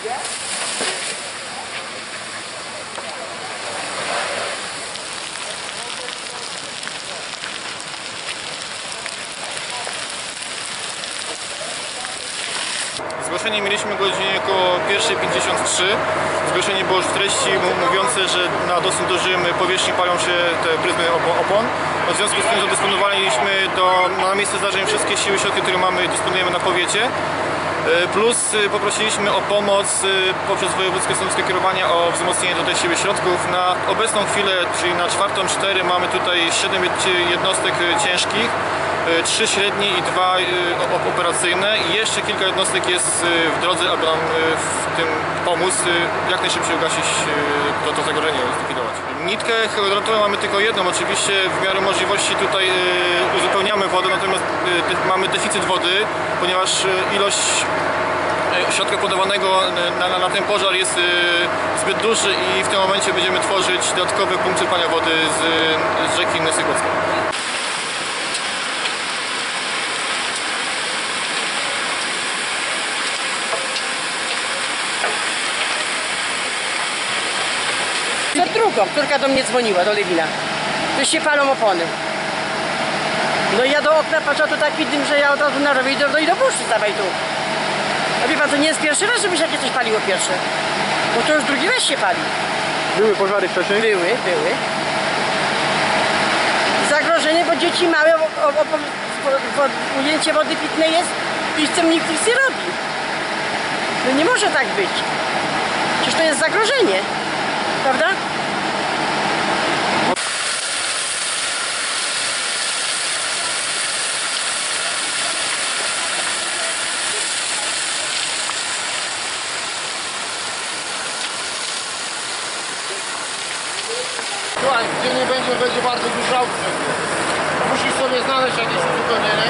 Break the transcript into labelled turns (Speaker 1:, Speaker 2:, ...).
Speaker 1: Zgłoszenie mieliśmy godzinie około 1.53. Zgłoszenie było już w treści mówiące, że na dosyć dużym powierzchni palą się te pryzmy opon. W związku z tym zadysponowaliśmy do, na miejsce zdarzeń wszystkie siły środki, które mamy dysponujemy na powiecie. E, Plus e, poprosiliśmy o pomoc e, poprzez wojewódzkie stanowisko kierowania o wzmocnienie tutaj siły środków. Na obecną chwilę, czyli na czwartą cztery mamy tutaj 7 jednostek ciężkich, 3 średnie i 2 operacyjne i jeszcze kilka jednostek jest e, w drodze, aby nam e, w tym pomóc e, jak najszybciej ugasić e, to, to zagrożenie, zlikwidować. Nitkę hydrantową mamy tylko jedną, oczywiście w miarę możliwości tutaj e, uzupełniamy wodę, natomiast e, mamy deficyt wody, ponieważ e, ilość e, środka podawanego na, na, na ten pożar jest e, zbyt duży i w tym momencie będziemy tworzyć dodatkowy punkt czerpania wody z, z rzeki Nesygłockiej.
Speaker 2: Przed drugą, którka do mnie dzwoniła, do Lewina. To się palą opony. No i ja do okna patrzę, to taki dym, że ja od razu na rowie idę do, i do buszy dawaj tu. A wie pan, to nie jest pierwszy raz, żeby się jakieś coś paliło pierwsze. Bo to już drugi raz się pali.
Speaker 1: Były pożary wcześniej?
Speaker 2: Były, były. Zagrożenie, bo dzieci małe, o, o, o, wo- ujęcie wody pitnej jest i z tym nikt nic nie robi. No nie może tak być. Przecież to jest zagrożenie. Prawda?
Speaker 3: Słuchaj, gdzie nie będzie, będzie bardzo duży aukcjon. Musisz sobie znaleźć jakieś uzupełnienie.